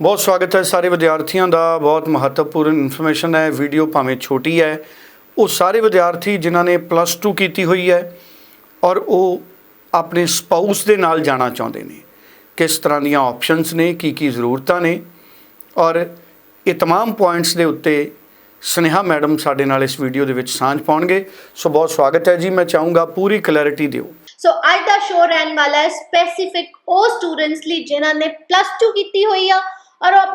ਬਹੁਤ ਸਵਾਗਤ ਹੈ ਸਾਰੇ ਵਿਦਿਆਰਥੀਆਂ ਦਾ ਬਹੁਤ ਮਹੱਤਵਪੂਰਨ ਇਨਫੋਰਮੇਸ਼ਨ ਹੈ ਵੀਡੀਓ ਭਾਵੇਂ ਛੋਟੀ ਹੈ ਉਹ ਸਾਰੇ ਵਿਦਿਆਰਥੀ ਜਿਨ੍ਹਾਂ ਨੇ ਪਲੱਸ 2 ਕੀਤੀ ਹੋਈ ਹੈ ਔਰ ਉਹ ਆਪਣੇ ਸਪਾਊਸ ਦੇ ਨਾਲ ਜਾਣਾ ਚਾਹੁੰਦੇ ਨੇ ਕਿਸ ਤਰ੍ਹਾਂ ਦੀਆਂ ਆਪਸ਼ਨਸ ਨੇ ਕੀ ਕੀ ਜ਼ਰੂਰਤਾਂ ਨੇ ਔਰ ਇਹ तमाम ਪੁਆਇੰਟਸ ਦੇ ਉੱਤੇ ਸਨੇਹਾ ਮੈਡਮ ਸਾਡੇ ਨਾਲ ਇਸ ਵੀਡੀਓ ਦੇ ਵਿੱਚ ਸਾਂਝ ਪਾਉਣਗੇ ਸੋ ਬਹੁਤ ਸਵਾਗਤ ਹੈ ਜੀ ਮੈਂ ਚਾਹੂੰਗਾ ਪੂਰੀ ਕਲੈਰਿਟੀ ਦਿਓ ਸੋ ਅੱਜ ਦਾ ਸ਼ੋਅ ਰਹਿਣ ਵਾਲਾ ਹੈ ਸਪੈਸੀਫਿਕ ਉਹ ਸਟੂਡੈਂਟਸ ਲਈ ਜਿਨ੍ਹਾਂ ਨੇ ਪਲੱਸ 2 ਕੀਤੀ ਹੋਈ ਆ ਔਰ ਉਹ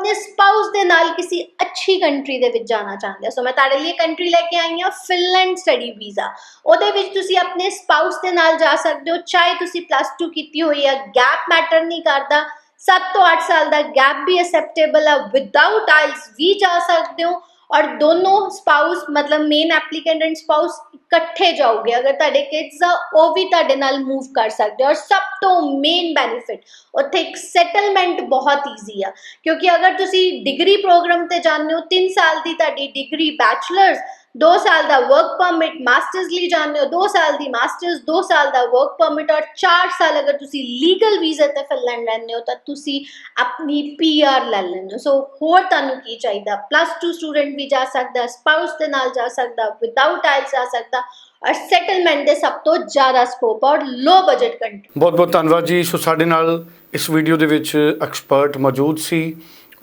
ਆਪਣੇ ਸਪਾਊਸ ਦੇ ਨਾਲ ਕਿਸੇ ਅੱਛੀ ਕੰਟਰੀ ਦੇ ਵਿੱਚ ਜਾਣਾ ਚਾਹੁੰਦੇ ਆ ਸੋ ਮੈਂ ਤੁਹਾਡੇ ਲਈ ਕੰਟਰੀ ਲੈ ਕੇ ਆਈ ਹਾਂ ਫਿਨਲੈਂਡ ਸਟੱਡੀ ਵੀਜ਼ਾ ਉਹਦੇ ਵਿੱਚ ਤੁਸੀਂ ਆਪਣੇ ਸਪਾਊਸ ਦੇ ਨਾਲ ਜਾ ਸਕਦੇ ਹੋ, ਚਾਹੇ ਤੁਸੀਂ ਪਲੱਸ 2 ਕੀਤੀ ਹੋਈ ਆ ਗੈਪ ਮੈਟਰ ਨਹੀਂ ਕਰਦਾ। 7 ਤੋਂ 8 ਸਾਲ ਦਾ ਗੈਪ ਵੀ ਅਸੈਪਟੇਬਲ ਆ ਵਿਦਆਊਟ ਆਇਲਸ ਵੀ ਜਾ ਸਕਦੇ ਹੋ। ਔਰ ਦੋਨੋਂ ਸਪਾਊਸ ਮਤਲਬ ਮੇਨ ਐਪਲੀਕੈਂਟ ਐਂਡ ਸਪਾਊਸ ਇਕੱਠੇ ਜਾਓਗੇ, ਅਗਰ ਤੁਹਾਡੇ ਕਿਡਸ ਆ, ਉਹ ਵੀ ਤੁਹਾਡੇ ਨਾਲ ਮੂਵ ਕਰ ਸਕਦੇ ਔਰ ਸਭ ਤੋਂ ਮੇਨ ਬੈਨੀਫਿਟ ਉੱਥੇ ਇੱਕ ਸੈਟਲਮੈਂਟ ਬਹੁਤ ਈਜ਼ੀ ਆ। ਕਿਉਂਕਿ ਅਗਰ ਤੁਸੀਂ ਡਿਗਰੀ ਪ੍ਰੋਗਰਾਮ ਤੇ ਜਾਂਦੇ ਹੋ 3 ਸਾਲ ਦੀ ਤੁਹਾਡੀ ਡਿਗਰੀ ਬੈਚਲਰਸ 2 ਸਾਲ ਦਾ ਵਰਕ ਪਰਮਿਟ ਮਾਸਟਰਸ ਲਈ ਜਾਂਦੇ ਹੋ 2 ਸਾਲ ਦੀ ਮਾਸਟਰਸ 2 ਸਾਲ ਦਾ ਵਰਕ ਪਰਮਿਟ ਔਰ 4 ਸਾਲ ਅਗਰ ਤੁਸੀਂ ਲੀਗਲ ਵੀਜ਼ਾ ਤੇ ਫਿਨਲੈਂਡ ਰਹਿੰਦੇ ਹੋ ਤਾਂ ਤੁਸੀਂ ਆਪਣੀ ਪੀਆਰ ਲੈ ਲੈਂਦੇ ਹੋ। ਸੋ ਹੋਰ ਤੁਹਾਨੂੰ ਕੀ ਚਾਹੀਦਾ? ਪਲੱਸ 2 ਸਟੂਡੈਂਟ ਵੀ ਜਾ ਸਕਦਾ ਸਪਾਊਸ ਦੇ ਨਾਲ ਜਾ ਸਕਦਾ ਵਿਦਆਊਟ ਆਇਲਸ ਜਾ ਸਕਦਾ ਔਰ ਸੈਟਲਮੈਂਟ ਦੇ ਸਭ ਤੋਂ ਜ਼ਿਆਦਾ ਸਕੋਪ ਔਰ ਲੋ ਬਜਟ ਕੰਟਰੀ ਬਹੁਤ ਬਹੁਤ ਧੰਨਵਾਦ ਜੀ। ਸੋ ਸਾਡੇ ਨਾਲ ਇਸ ਵੀਡੀਓ ਦੇ ਵਿੱਚ ਐਕਸਪਰਟ ਮੌਜੂਦ ਸੀ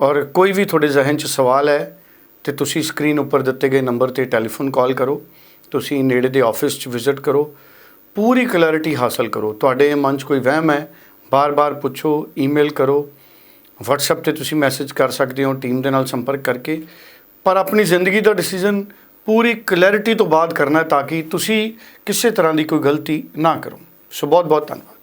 ਔਰ ਕੋਈ ਵੀ ਤੁਹਾਡੇ ਜ਼ਿਹਨ 'ਚ ਸਵਾਲ ਹੈ ਤੇ ਤੁਸੀਂ ਸਕਰੀਨ ਉੱਪਰ ਦਿੱਤੇ ਗਏ ਨੰਬਰ ਤੇ ਟੈਲੀਫੋਨ ਕਾਲ ਕਰੋ, ਤੁਸੀਂ ਨੇੜੇ ਦੇ ਆਫਿਸ 'ਚ ਵਿਜ਼ਿਟ ਕਰੋ, ਪੂਰੀ ਕਲੈਰਿਟੀ ਹਾਸਲ ਕਰੋ। ਤੁਹਾਡੇ ਮਨ 'ਚ ਕੋਈ ਵਹਿਮ ਹੈ, ਬਾਰ-ਬਾਰ ਪੁੱਛੋ ਈਮੇਲ ਕਰੋ, WhatsApp ਤੇ ਤੁਸੀਂ ਮੈਸੇਜ ਕਰ ਸਕਦੇ ਹੋ ਟੀਮ ਦੇ ਨਾਲ ਸੰਪਰਕ ਕਰਕੇ। ਪਰ ਆਪਣੀ ਜ਼ਿੰਦਗੀ ਦਾ ਡਿਸੀਜਨ ਪੂਰੀ ਕਲੈਰਿਟੀ ਤੋਂ ਬਾਅਦ ਕਰਨਾ ਹੈ ਤਾਂ ਕਿ ਤੁਸੀਂ ਕਿਸੇ ਤਰ੍ਹਾਂ ਦੀ ਕੋਈ ਗਲਤੀ ਨਾ ਕਰੋ। ਸੋ ਬਹੁਤ ਬਹੁਤ ਧੰਨਵਾਦ।